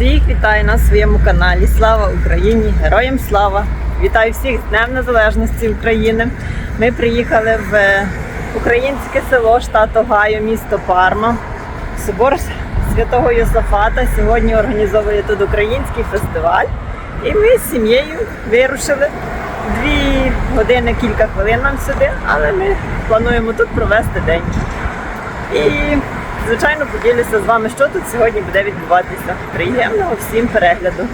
Всіх вітаю на своєму каналі. Слава Україні! Героям слава! Вітаю всіх з Днем Незалежності України. Ми приїхали в е, українське село штат Огайо, місто Парма. Собор Святого Йосафата сьогодні організовує тут український фестиваль. І ми з сім'єю вирушили дві години, кілька хвилин нам сюди, але ми плануємо тут провести день. І, звичайно, поділюся з вами, що тут сьогодні буде відбуватися. Приємного всім перегляду.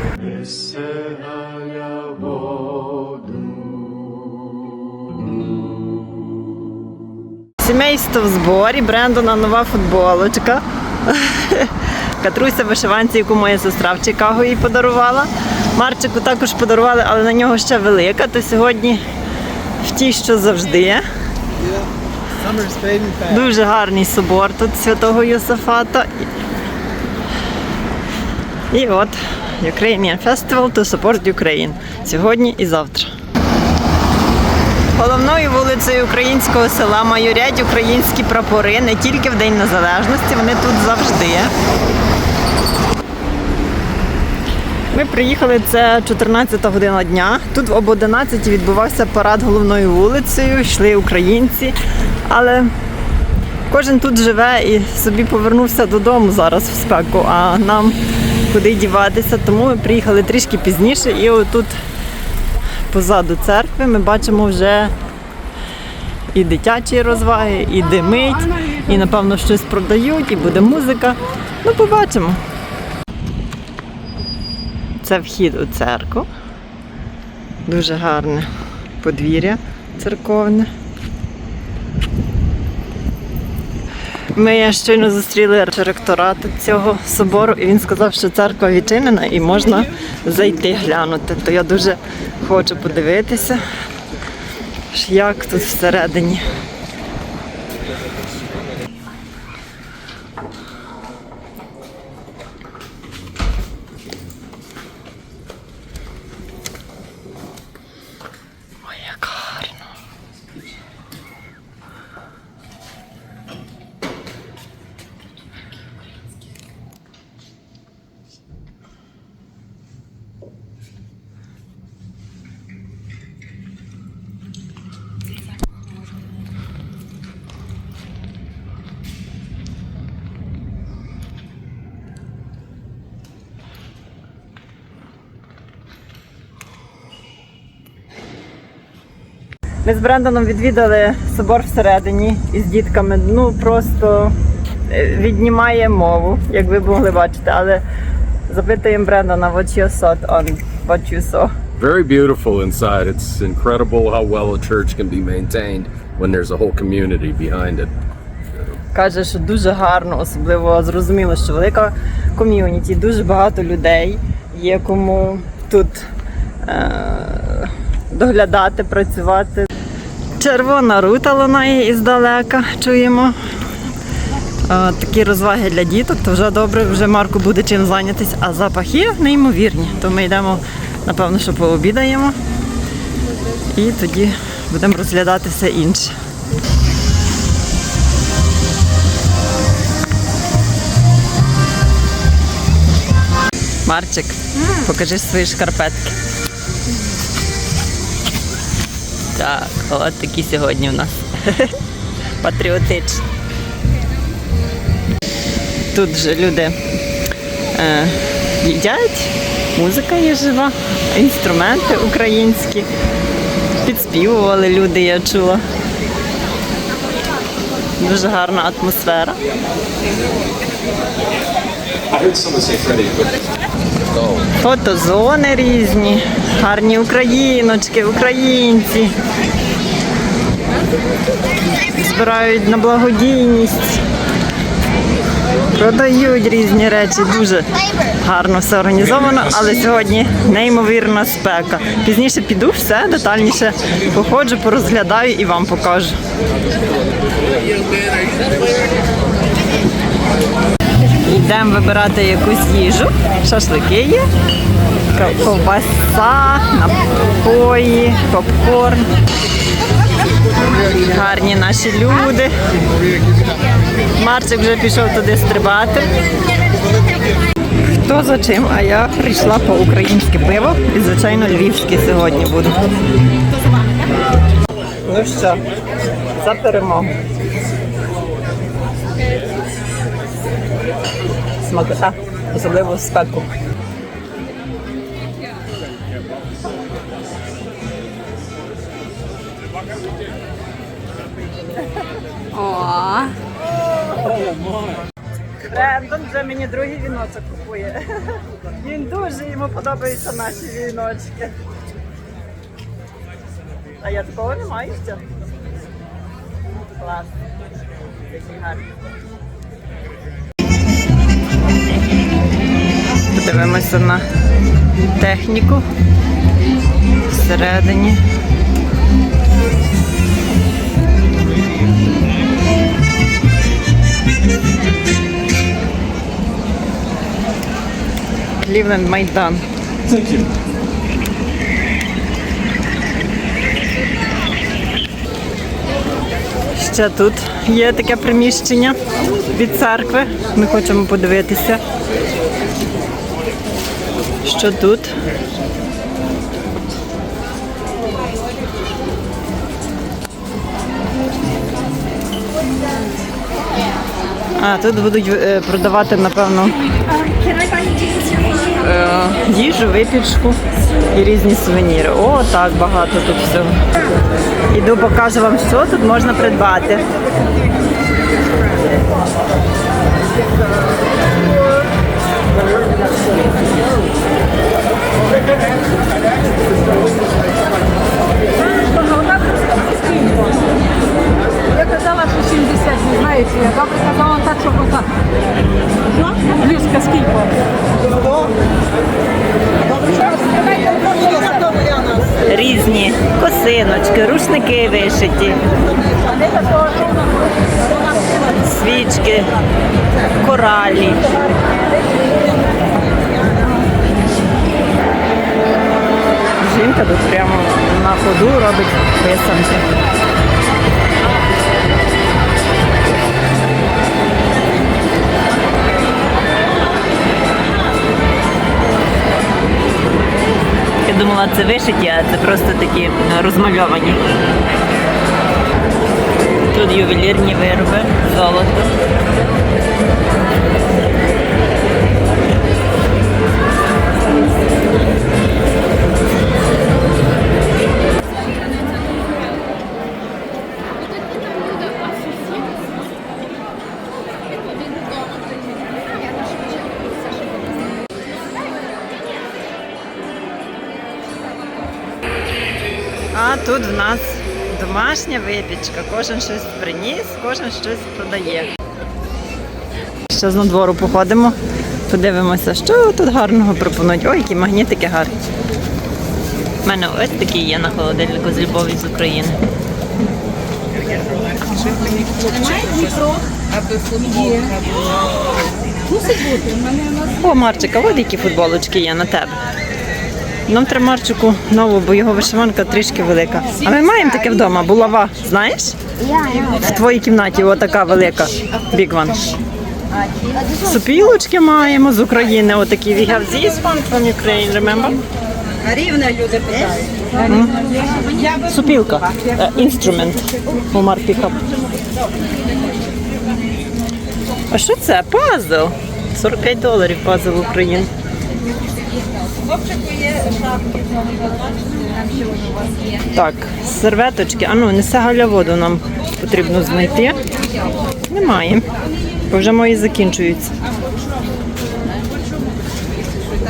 Сімейство в зборі, Брендона нова футболочка. Катруся вишиванці, яку моя сестра в Чикаго їй подарувала. Марчику також подарували, але на нього ще велика, то сьогодні в тій, що завжди. Дуже гарний собор тут святого Йосифата. І от Ukrainian Festival to support Ukraine. Сьогодні і завтра. Головною вулицею українського села майорять українські прапори не тільки в День Незалежності, вони тут завжди. Ми приїхали, це 14 година дня. Тут об 11 відбувався парад головною вулицею, йшли українці, але кожен тут живе і собі повернувся додому зараз в спеку, а нам куди діватися. Тому ми приїхали трішки пізніше і отут позаду церкви ми бачимо вже і дитячі розваги, і димить, і напевно щось продають, і буде музика. Ну, побачимо. Це вхід у церкву. Дуже гарне подвір'я церковне. Ми щойно зустріли ректората цього собору, і він сказав, що церква відчинена і можна зайти глянути. То я дуже хочу подивитися, як тут всередині. Ми з Брендоном відвідали собор всередині із дітками. Ну просто е, віднімає мову, як ви могли бачити. Але запитуємо Брендона, what you thought on what you saw. Very beautiful inside. It's incredible how well a church can be maintained when there's a whole community behind it. Каже, що дуже гарно, особливо зрозуміло, що велика ком'юніті, дуже багато людей є кому тут е- доглядати, працювати. Червона рута лунає іздалека, чуємо. Такі розваги для діток, то вже добре, вже Марку буде чим зайнятися. А запахи неймовірні. То ми йдемо, напевно, що пообідаємо. І тоді будемо розглядати все інше. Марчик, покажи свої шкарпетки. Так, от такі сьогодні у нас. Патріотичні. Тут же люди е, їдять, музика є жива, інструменти українські. Підспівували люди, я чула. Дуже гарна атмосфера. Фотозони різні, гарні україночки, українці. Збирають на благодійність. Продають різні речі, дуже гарно все організовано, але сьогодні неймовірна спека. Пізніше піду все детальніше походжу, порозглядаю і вам покажу. Йдемо вибирати якусь їжу. Шашлики є, ковбаса, напої, попкорн. Гарні наші люди. Марчик вже пішов туди стрибати. Хто за чим, а я прийшла по українське пиво і, звичайно, львівське сьогодні буду. Ну що, за перемогу. Смакота, особливо спеку. Брендон вже мені другий віночок купує. Він дуже йому подобаються наші віночки. А я такого не маю ще. Клас. Який гарний. Подивимося на техніку всередині. Cleveland Майдан. Ще тут є таке приміщення від церкви. Ми хочемо подивитися. Що тут? А, тут будуть е, продавати, напевно, їжу, випічку і різні сувеніри. О, так багато тут всього. Іду покажу вам, що тут можна придбати. Вишиті, свічки, коралі. Жінка тут прямо на ходу робить писанки. Я думала, це вишиті, а це просто такі е, розмальовані. Тут ювелірні вироби, золото. Домашня випічка. Кожен щось приніс, кожен щось продає. Ще з надвору походимо, подивимося, що тут гарного пропонують. Ой, які магнітики гарні. У мене ось такі є на холодильнику з любові з України. О, Марчика, от які футболочки є на тебе. Нам треба Марчику нову, бо його вишиванка трішки велика. А ми маємо таке вдома, булава, знаєш? В твоїй кімнаті отака велика. Big one. Супілочки маємо з України. Отакі. We have this one from Ukraine, remember? Рівне люди питають. Супілка. Е, Інструмент. Omar pick. А що це? Пазл. 45 доларів пазл України. Так, серветочки. А ну, несе Галя воду нам потрібно знайти. Немає. Бо вже мої закінчуються.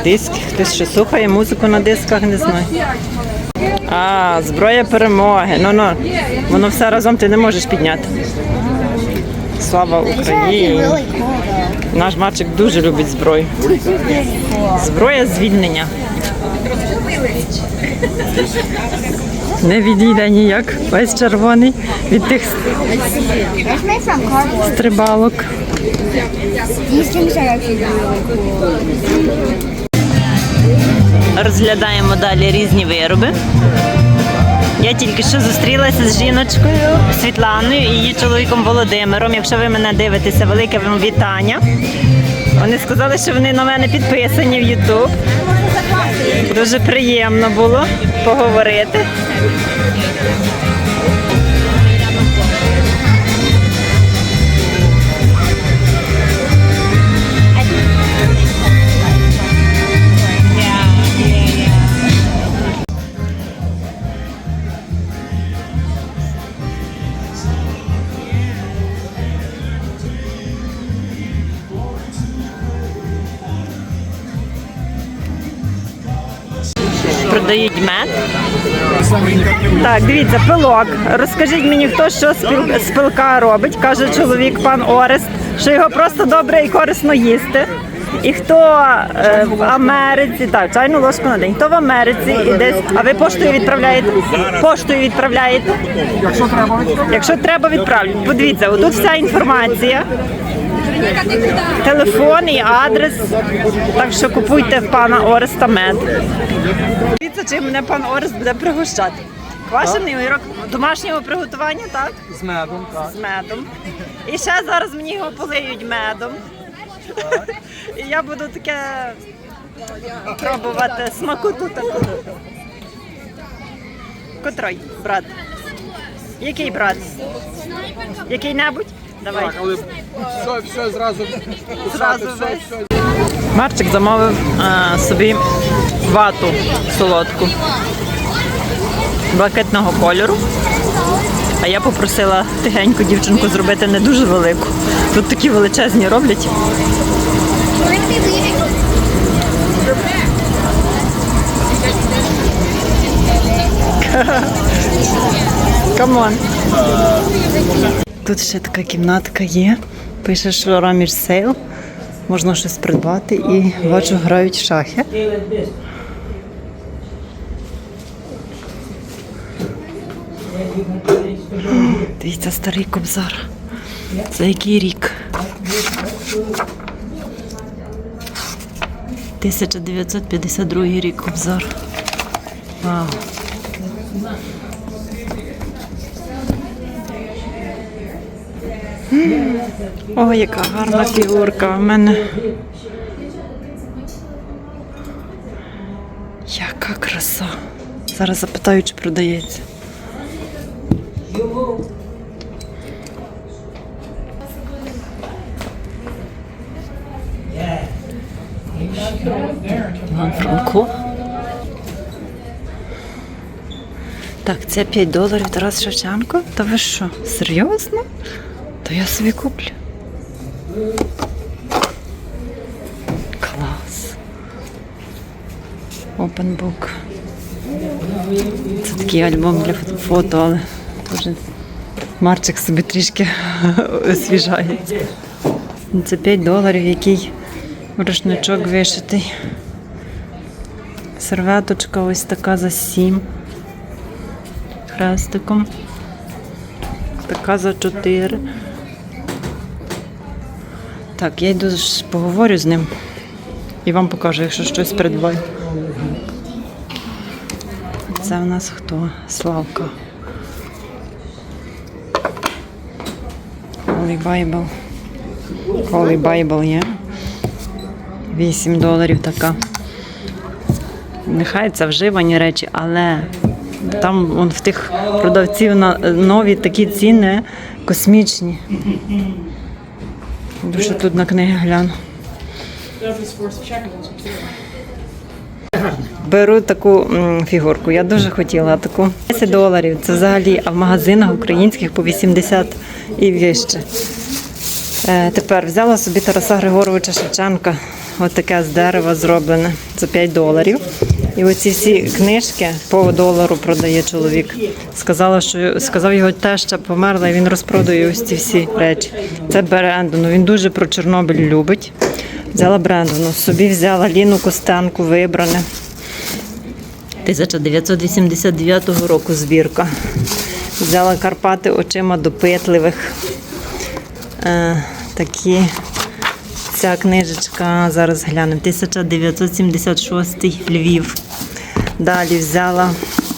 Диск. Хтось ще слухає музику на дисках, не знаю. А, зброя перемоги. Ну ну. Воно все разом ти не можеш підняти. Слава Україні! Наш мальчик дуже любить зброю. Зброя звільнення. Не відійде ніяк. Весь червоний від тих стрибалок. Розглядаємо далі різні вироби. Я тільки що зустрілася з жіночкою Світланою і її чоловіком Володимиром. Якщо ви мене дивитеся, велике вам вітання. Вони сказали, що вони на мене підписані в Ютуб. Дуже приємно було поговорити. Продають мед. Так, дивіться, пилок. Розкажіть мені, хто що з пилка робить. Каже чоловік пан Орест, що його просто добре і корисно їсти. І хто е, в Америці, так, чайну ложку на день, хто в Америці і десь, а ви поштою відправляєте? Поштою відправляєте? Якщо треба, Якщо треба, відправлю. Подивіться, отут вся інформація. Телефон і адрес. Так що купуйте в пана Ореста мед. Дивіться, чим мене пан Орест буде пригощати. Квашений огірок домашнього приготування, так? з медом, так. З медом. І ще зараз мені його полиють медом. І я буду таке пробувати смакоту таку. Котрий брат? Який брат? Який-небудь? Давай. Так, але все, все зразу Зразу все, все. Марчик замовив а, собі вату солодку блакитного кольору. А я попросила тихеньку дівчинку зробити не дуже велику. Тут такі величезні роблять. Камон. Тут ще така кімнатка є. Пише, що Раміш сейл. Можна щось придбати і бачу, грають шахи. Дивіться, старий кобзар. Це який рік? 1952 рік кобзар. Вау. Ой, яка гарна фігурка. У мене. Яка краса. Зараз запитаю, чи продається. Це 5 доларів Тарас Шевченко. Та ви що? Серйозно? То я собі куплю. Клас. Open book. Це такий альбом для фото- але теж Марчик собі трішки освіжається. Це 5 доларів, який рушничок вишитий. Серветочка ось така за 7 хрестиком. Така за 4. Так, я йду поговорю з ним і вам покажу, якщо щось придбаю. Це в нас хто? Славка. Holy Bible. Holy Bible є. 8 доларів така. Нехай це вживані речі, але там вон, в тих продавців на нові такі ціни космічні. Дуже тут на книги гляну. Беру таку фігурку. Я дуже хотіла таку. 10 доларів. Це взагалі, а в магазинах українських по 80 і вище. Е, тепер взяла собі Тараса Григоровича Шевченка. Ось таке з дерева зроблене за 5 доларів. І оці всі книжки по долару продає чоловік. Сказала, що сказав його теща померла, і він розпродає ось ці всі речі. Це Брендону. Він дуже про Чорнобиль любить. Взяла Брендону. Собі взяла Ліну Костенку, вибране. 1989 року збірка. Взяла Карпати очима допитливих. Е, такі. Ця книжечка, зараз глянемо, 1976 Львів. Далі взяла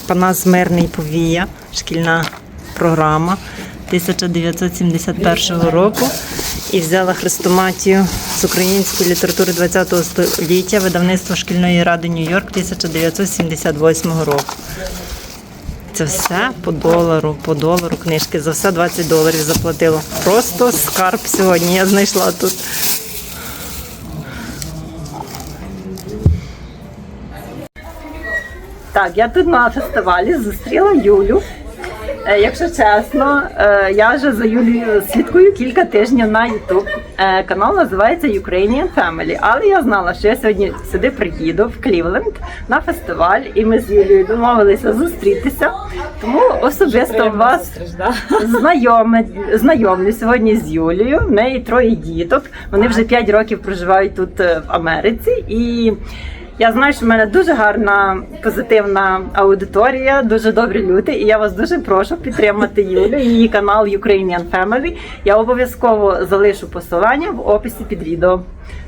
Панас Мирний Повія, шкільна програма 1971 року. І взяла хрестоматію з української літератури ХХ століття, видавництво шкільної ради Нью-Йорк 1978 року. Це все по долару, по долару книжки. За все 20 доларів заплатила. Просто скарб сьогодні я знайшла тут. Так, я тут на фестивалі зустріла Юлю. Е, Якщо чесно, е, я вже за Юлією слідкую кілька тижнів на YouTube. Е, Канал називається Ukrainian Family. Але я знала, що я сьогодні сюди приїду в Клівленд на фестиваль, і ми з Юлією домовилися зустрітися. Тому особисто вас знайоме, знайомлю сьогодні з Юлією. В неї троє діток. Вони вже 5 років проживають тут в Америці. І я знаю, що в мене дуже гарна позитивна аудиторія, дуже добрі люди. І я вас дуже прошу підтримати Юлю, її канал Ukrainian Family. Я обов'язково залишу посилання в описі під відео.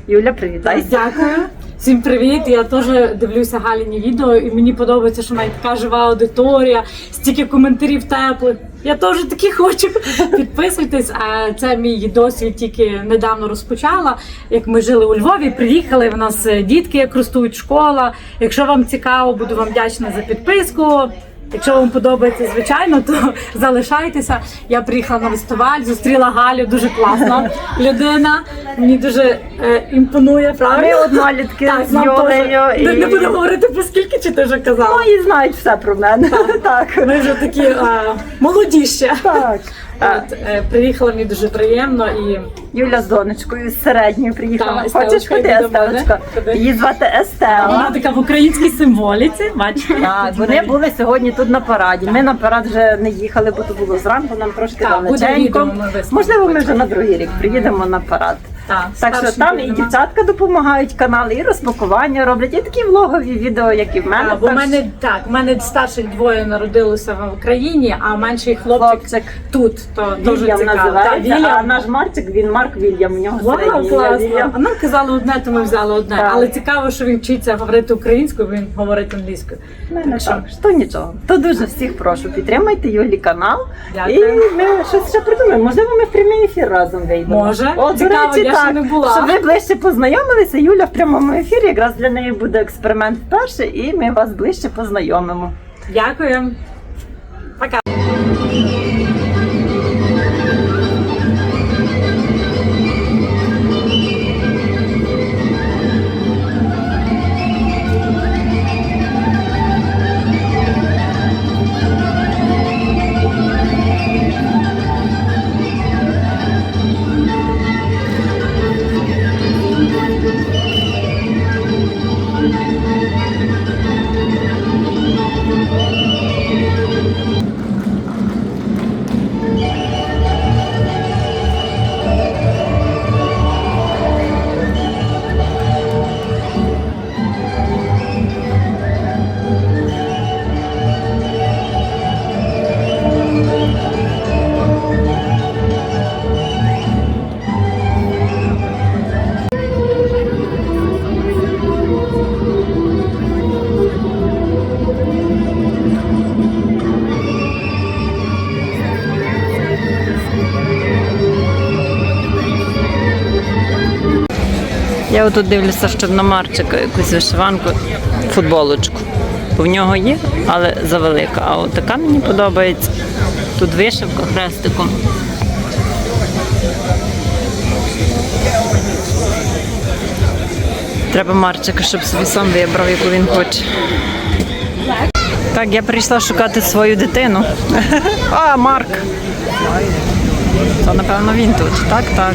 Юля, привітайся. Дякую. Всім привіт. Я теж дивлюся Галіні відео, і мені подобається, що в така жива аудиторія, стільки коментарів теплих. Я теж такі хочу. Підписуйтесь. А це мій досвід тільки недавно розпочала. Як ми жили у Львові, приїхали. В нас е, дітки як ростуть, школа. Якщо вам цікаво, буду вам вдячна за підписку. Якщо вам подобається, звичайно, то залишайтеся. Я приїхала на фестиваль, зустріла Галю, дуже класна людина. Мені дуже е, імпонує, правильно? Ми однолітки Так, з Йолею. І... Не, не буду говорити про скільки, чи ти вже казала. Ну, і знають все про мене. Так. Ми вже такі е, молоді ще. Так. От, е, приїхала мені дуже приємно і Юля з донечкою з середньої приїхала. Так, Хочеш ходи, йде до мене. Естелочка? Ходи. Її звати Естела. вона така в українській символіці. Бачите? Так, вони були сьогодні тут на параді. Ми на парад вже не їхали, бо то було зранку, нам трошки Так, буде далеченько. відео, ми виставимо. Можливо, ми вже на другий рік приїдемо на парад. Так, Так що там і дівчатка допомагають канали, і розпакування роблять, і такі влогові відео, як і в мене. А, бо в мене так, в мене старших двоє народилося в Україні, а менший хлопчик, Хлопчик. тут. То дуже Вільям цікаво. Так, називається, а наш Марчик, він Марк Вільям, у нього Вау, класно. Вільям. А нам казали одне, то ми взяли одне. Так. Але цікаво, що він вчиться говорити українською, він говорить англійською. Що- так, що нічого. То дуже всіх прошу, підтримайте Юлі канал. Дякую. І ми щось ще придумаємо. Можливо, ми в прямий ефір разом вийдемо. Може. О, до Цікаво, речі, я ще так, не була. Щоб ви ближче познайомилися, Юля в прямому ефірі. Якраз для неї буде експеримент вперше, і ми вас ближче познайомимо. Дякую. Пока. Я отут дивлюся в Чорномарчика якусь вишиванку, футболочку. В нього є, але завелика. А от така мені подобається. Тут вишивка хрестиком. Треба Марчика, щоб собі сам вибрав, яку він хоче. Так, я прийшла шукати свою дитину. А, Марк. То, напевно, він тут. Так, так.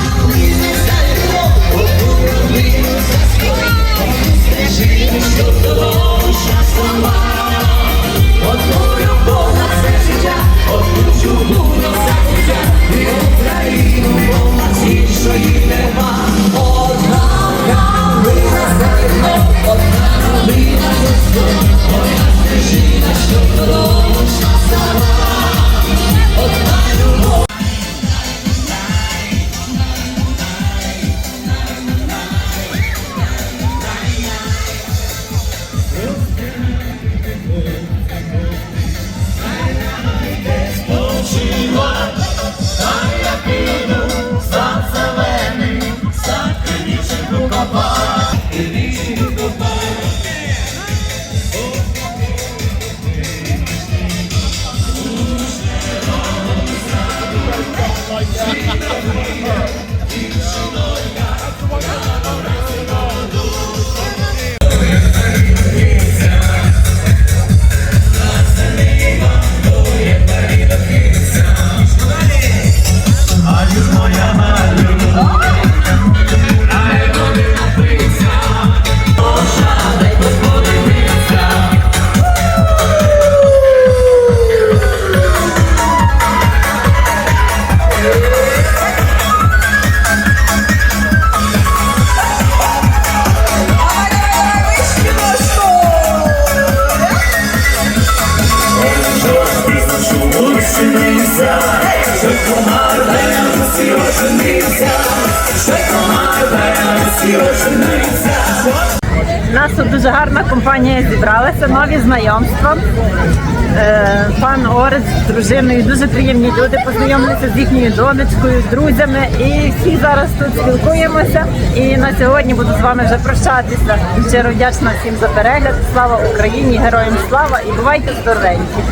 За донати. Одна У нас тут дуже гарна компанія зібралася, нові знайомства. Е, Пан Орець з дружиною, дуже приємні люди, познайомилися з їхньою донечкою, з друзями. І всі зараз тут спілкуємося. І на сьогодні буду з вами вже прощатися. Щиро вдячна всім за перегляд. Слава Україні! Героям слава і бувайте здоровенькі!